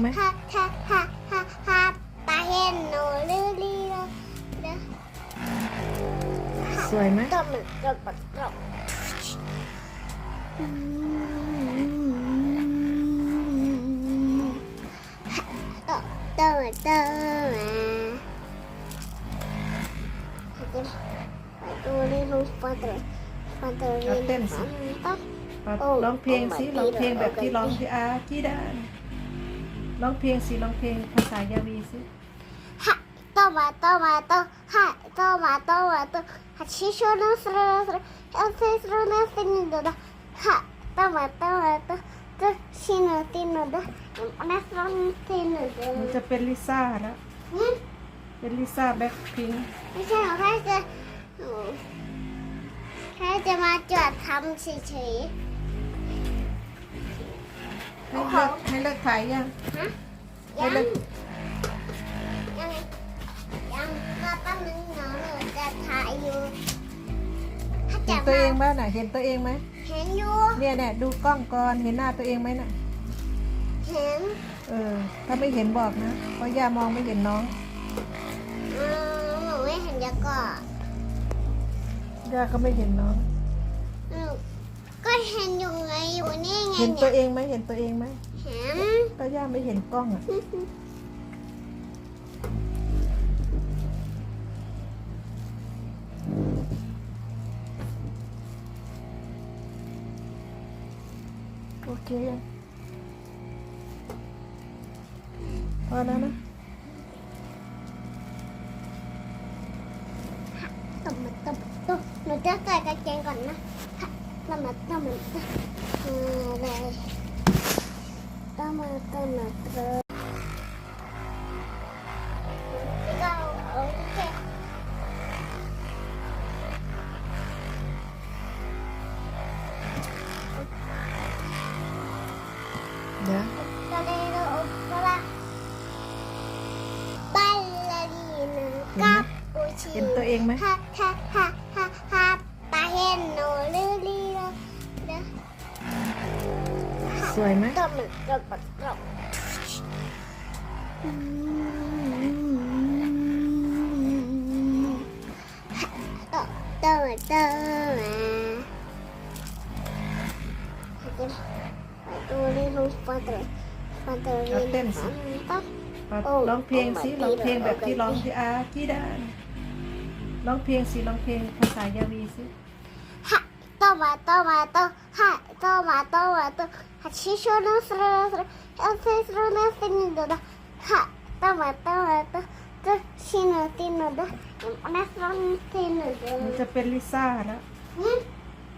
เห็นตัวเองไหมฮ่าฮ่าฮ่าฮ่าฮ่าตาเห็นหนูลือลีเลยสวยไหมตัวมันตัวมันตัวตัวตัวตัวตัวนี้ลูกปัตต์ปัตต์เรียนปัตต์อะโอ้ร้องเพลงสิโอ้ my ร้องเพลง dear แบบที่โอเคร้องที่อาที่ดาน ร้องเพลงสิร้องเพลงภาษายาวีสิ Ha, toma, toma, to, ha, toma, toma, to, ha, shisho no sro, sro, el se sro no tenido da, ha, toma, toma, to, to, shino tino da, na sro no tino มัน da. จะเป็นลิซ่าแล้วหืมเป็นลิซ่าแบ็คพิงไม่ใช่หรอกแค่จะแค่จะมาจอดทำเฉย ให้เลิกให้เลิกถ่ายยังๆฮะให้ยังเลิกยังยังก็แป๊บนึงเนาะหนูจะถ่ายอยู่ถ้าเห็จะนตัวมาเองไหมน่ะ เห็นตัวเองไหมเห็นอยู่เนี่ยเนี่ยดูกล้องก่อนเห็นหน้าตัวเองไหมน่ะ เห็นเออ ถ้าไม่เห็นบอกนะเพราะย่ามองไม่เห็นน้องอืมหนูไม่เห็นยาก่อนย่าก็ไม่เห็นน้องหนูก็ เห็นอยู่ไงอยู่นี่ไงเห็นเนี่ตัวยเองไหมเห็นตัวเองไหมเห็นก็ย่าไม่เห็นกล้องอะโอเคยังพอแล้วนะตบมาตบตบหนูจะใส่กางเกงก่อนนะ ตบมาตบม สวยไหมตัวมันตัวมันตัวตัวตัวตัวตัวนี้ลูกปัตต์ปัตต์เรียนปัตต์อะโอ้ร้องเพลงสิโอ้ my ร้องเพลงแบบ dear ที่ร้องที่อาที่ดานร้องเพลงสิร้องเพลงภาษายาวีสิ Ha, toma, toma, to, ha, toma, toma, to, ha, shisho no sro, sro, el se sro no tenido da, ha, toma, toma, to, to, shino tino da, na sro no tino มัน da. จะเป็นลิซ่าแล้วหืม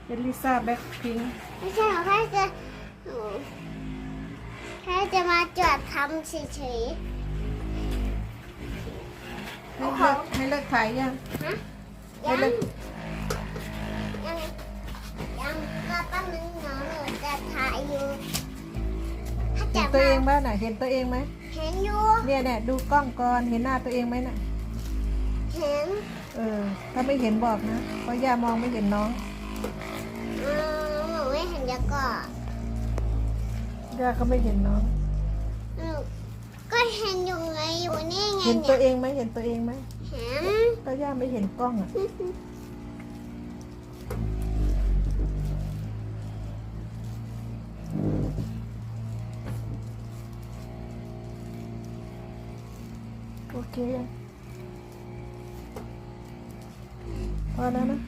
เป็นลิซ่าแบ็คพิงไม่ใช่หรอกแค่จะแค่จะมาจอดทำเฉย ให้เลิกให้เลิกถ่ายยังๆฮะให้ยังเลิกยังยังก็แป๊บนึงเนาะหนู จะถ่ายอยู่ถ้าเห็จะนตัวมาเองไหมน่ะ เห็นตัวเองไหมเห็นอยู่เนี่ยเนี่ยดูกล้องก่อนเห็นหน้าตัวเองไหมน่ะ เห็นเออ ถ้าไม่เห็นบอกนะเพราะย่ามองไม่เห็นน้องอืมหนูไม่เห็นยาก่อนย่าก็ไม่เห็นน้อง หนูก็เห็นอยู่ไงอยู่นี่ไงเห็นตัวเนี่ยเองไหมเห็นตัวเองไหมเห็น ก็ย่าไม่เห็นกล้องอะ เคยังพอแล้วนะ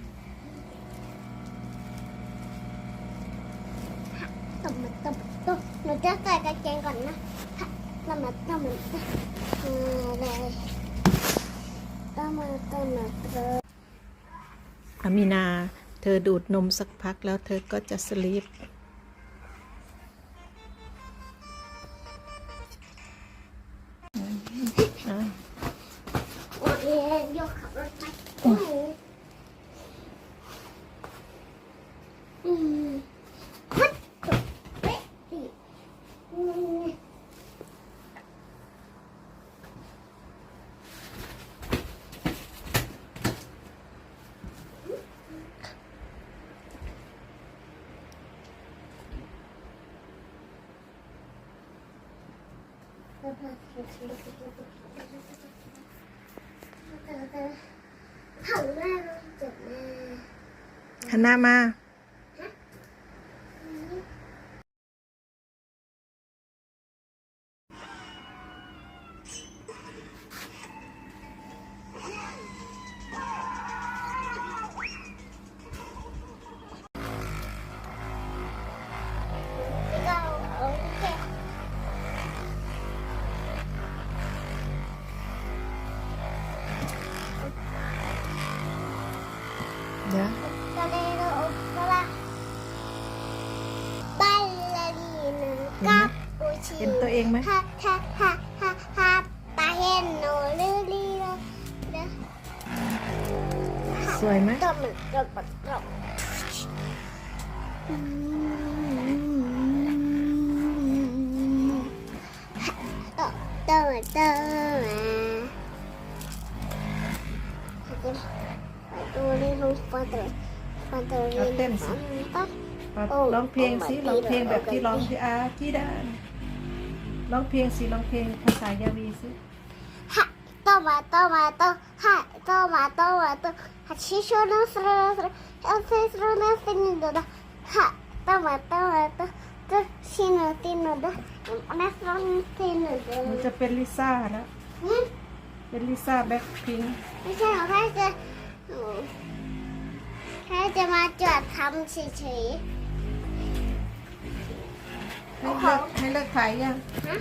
ตบมาตบตบหนูจะใส่กางเกงก่อนนะตบมาตบมาตบอะไรตบมาตบมาตบอามีนา เธอดูดนมสักพักแล้วเธอก็จะสลีป หันหน้าน้าหันหน้ามา เห็นตัวเองไหม ha ha ha ha ha taheno lulilo สวยไหมต้มต้มต้มต้มต้มต้มตัวนี้ลงฟันตัวฟันตัวนี้ต้มมาโอ้ ร้องเพลงสิร้องเพลงแบบที่ร้องที่อาที่ด้านร้องเพลงสิร้องเพลงภาษายาวีสิฮโตมาโตมาโตฮะโตมาโตมาโตฮะชิชูนัสรัสรุเอลซิสรุนัสตินุดะฮะโตมาโตมาโตโตชินุตินุดะนัสรุนัสินุดะมันจะเป็นลิซ่าแล้วเป็นลิซ่าแบ็คพิงไม่ใช่หรอแค่จะแค่จะมาจอดทำเฉยๆ ให้เลิกให้เลิกถ่ายยังๆฮะ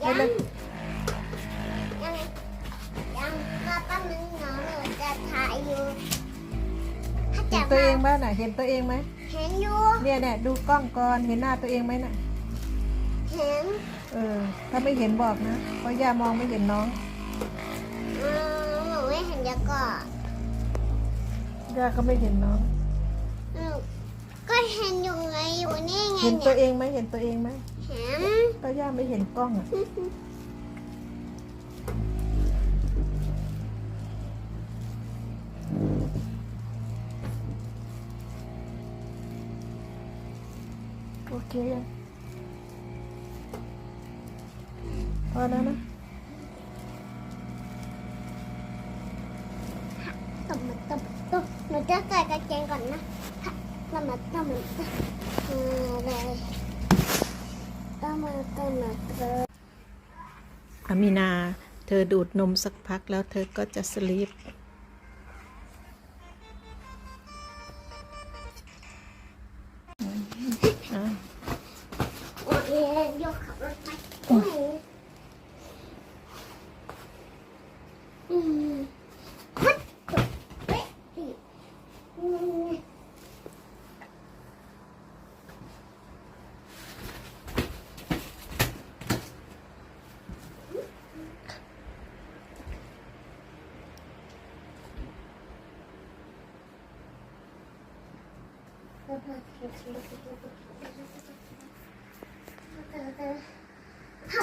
ให้ยังเลิกยังยังก็แป๊บนึงเนาะหนูจะถ่ายอยู่ถ้าเห็จะนตัวมาเองไหมน่ะ เห็นตัวเองไหมเห็นอยู่เนี่ยเนี่ยดูกล้องก่อนเห็นหน้าตัวเองไหมน่ะ เห็นเออ ถ้าไม่เห็นบอกนะเพราะย่ามองไม่เห็นน้องอืมหนูไม่เห็นยาก่อนย่าก็ไม่เห็นน้อง เห็นตัวเนี่ยเองไหมเห็นตัวเองไหมเห็นก็ย่าไม่เห็นกล้องอะโอเคยังพอแล้วนะตบมาตบตบหนูจะใส่กางเกงก่อนนะ ตบมตบมตบมาเลยตบมตบมอามีนา เธอดูดนมสักพักแล้วเธอก็จะสลีปโอเคยกขับรถไปอืมฮัดจบเป๊ะดิอืม หั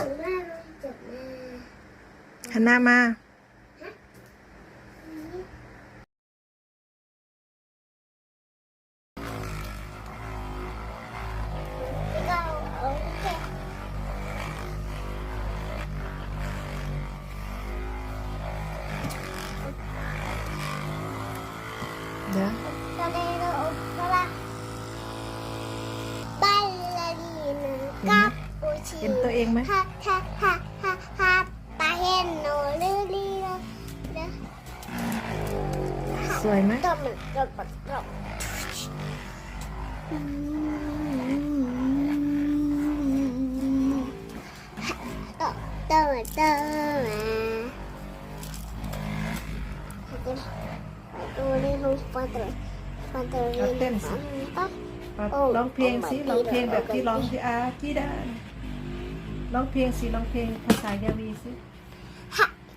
นหน้าลงจุดหน้าหันหน้ามา เห็น cappuccino ตัวเองไหม ha ha ha ha ha taheno lulilo สวยไหมต้มต้มต้มต้มต้มต้มตัวนี้ลงฟันตัวฟันตัวนี้ต้มมาโอ้ร้องเพลงสิโอ้ร้องเพลงดีเลยแบบที่โอเคร้องที่อาที่ดาน ร้องเพลงสิร้องเพลงภาษายาวีสิ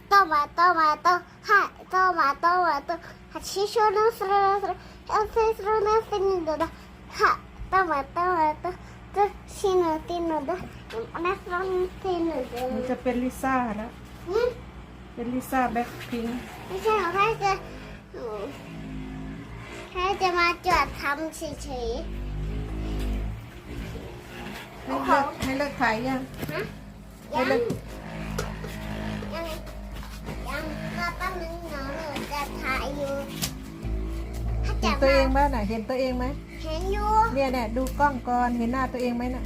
โตมาโตมาโตฮะโตมาโตมาโตฮะชิชูนุสระสระเอลซิสระนัสนินโดดฮะโตมาโตมาโตโตชินตินโดดนัสระนัสตินโดดมันจะเป็นลิซ่าแล้เป็นลิซ่าแบ็คพิงไม่ใช่หรอกแค่จะแค่จะมาจอดทำเฉย ให้เลิกให้เลิกถ่ายยังๆฮะให้ยังเลิกรอแป๊บนึงนะหนูจะถ่ายอยู่ถ้าเห็จะนตัวเองไหมน่ะ เห็นตัวเองไหมเห็นอยู่เนี่ยเนี่ยดูกล้องก่อนเห็นหน้าตัวเองไหมน่ะ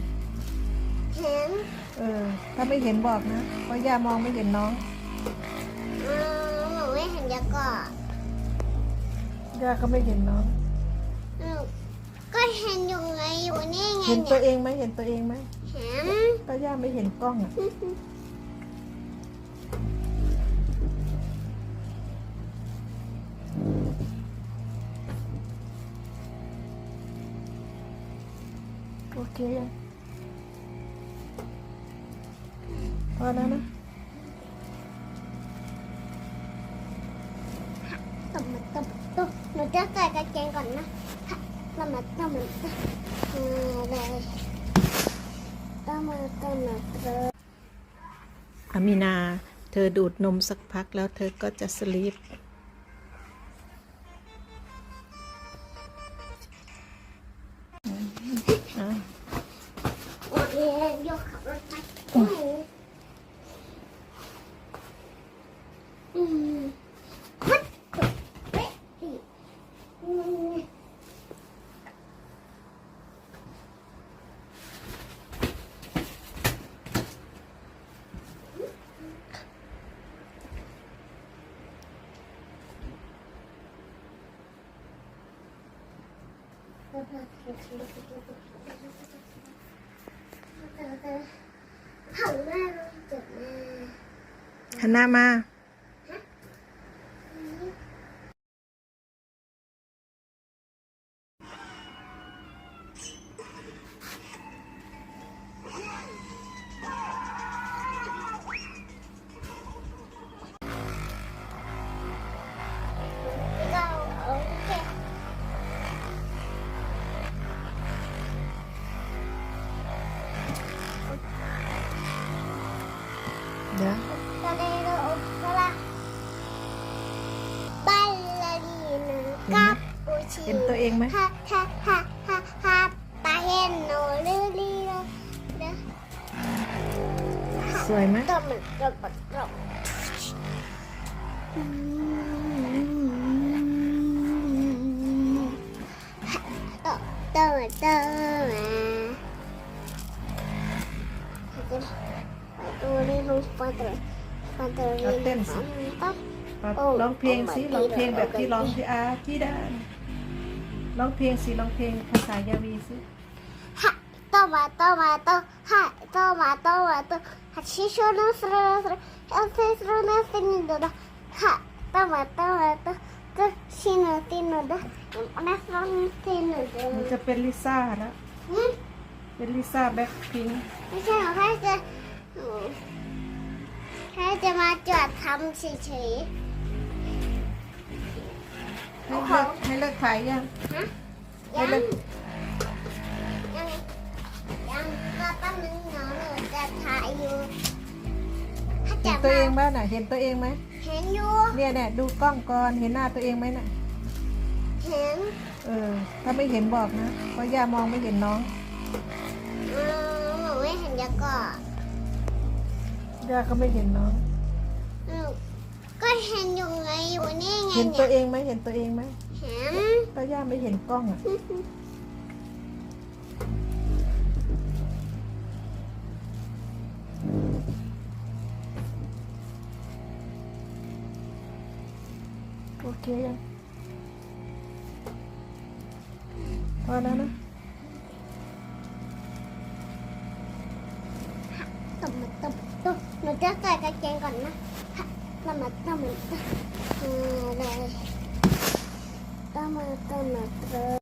เห็นเออ ถ้าไม่เห็นบอกนะเพราะย่ามองไม่เห็นน้องอืมหนูไม่เห็นยาก่อนย่าก็ไม่เห็นน้องหนูก็ เห็นอยู่ไงอยู่นี่ไงเห็นตัวเนี่ยเองไหมเห็นตัวเองไหมเห็นก็ย่าไม่เห็นกล้องอะโอเคยังพอแล้วนะตบมาตบตบหนูจะใส่กางเกงก่อนนะ ตบมาตบมาตบเลยตบมาตบมาตบอามีนา เธอดูดนมสักพักแล้วเธอก็จะสลีปอะโอเคยกขับรถไปอืมฮัดขุดเป๊ะดิอืม หันหน้าน้ามา เดี๋ยว Torero opera ballerina cappuccino เห็นตัวเองไหม ha ha ha ha ha paeno lulilo สวยไหมก็มันก็ปดกรอบต่อต่อต่อมา เราเต้นสิร้องเพลงสิร้องเพลงแบบที่ร้องที่อาที่ด้ร้องเพลงสิร้องเพลงภาษายาวีสิตมาตมาตฮะตมาตมาตฮัชิชนุสรนสรเอลเซสรนสนิดดฮะตมาตมาตก็ชินตินดอันนั้นรนตินดดมันจะเป็นลิซ่าแล้เป็นลิซ่าแบ็คพิงไม่ใช่หรอแค่จะ แค่จะมาจอดทำเฉย ให้เลิกให้เลิกถ่ายยังๆฮะให้ยังเลิกยังยังก็แป๊บนึงนะหนูจะถ่ายอยู่ถ้าเห็จะนตัวมาเองไหมน่ะ เห็นตัวเองไหมเห็นอยู่เนี่ยเนี่ยดูกล้องก่อนเห็นหน้าตัวเองไหมน่ะ เห็นเออ ถ้าไม่เห็นบอกนะเพราะย่ามองไม่เห็นน้องอืมหนูไม่เห็นยาก่อน ย่าก็ไม่เห็นน้องหนูก็เห็นอยู่ไงอยู่นี่ไงเห็นตัวเนี่ยเองไหมเห็นตัวเองไหมเห็นก็ย่าไม่เห็นกล้องอะ โอเคยังพอแล้วนะ ตบตบตมหนูจะใส่กระเจงก่อนนะตบตบตบอะไรตบตบตบ